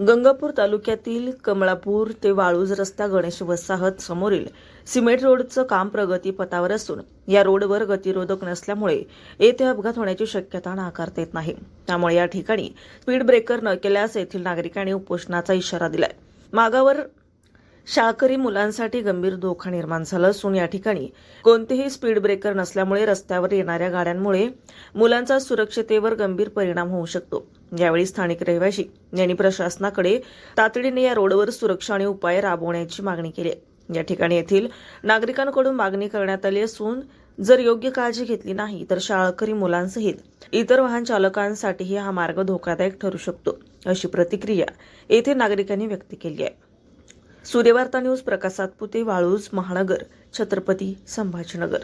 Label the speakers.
Speaker 1: गंगापूर तालुक्यातील कमळापूर ते वाळूज रस्ता गणेश वसाहत समोरील सिमेंट रोडचं काम प्रगतीपथावर असून या रोडवर गतिरोधक नसल्यामुळे येथे अपघात होण्याची शक्यता नाकारता येत नाही. त्यामुळे या ठिकाणी स्पीड ब्रेकर न केल्यास येथील नागरिकांनी उपोषणाचा इशारा दिलाय. मागावर शाळकरी मुलांसाठी गंभीर धोका निर्माण झाला असून या ठिकाणी कोणतेही स्पीड ब्रेकर नसल्यामुळे रस्त्यावर येणाऱ्या गाड्यांमुळे मुलांचा सुरक्षतेवर गंभीर परिणाम होऊ शकतो. यावेळी स्थानिक रहिवासी यांनी प्रशासनाकडे तातडीने या रोडवर सुरक्षा आणि उपाय राबवण्याची मागणी केली आहे. या ठिकाणी येथील नागरिकांकडून मागणी करण्यात आली असून जर योग्य काळजी घेतली नाही तर शाळकरी मुलांसहित इतर वाहन चालकांसाठीही हा मार्ग धोकादायक ठरू शकतो अशी प्रतिक्रिया येथे नागरिकांनी व्यक्त केली आहे. सूर्यवार्ता न्यूज प्रकाश सातपुते वाळूज महानगर छत्रपती संभाजीनगर.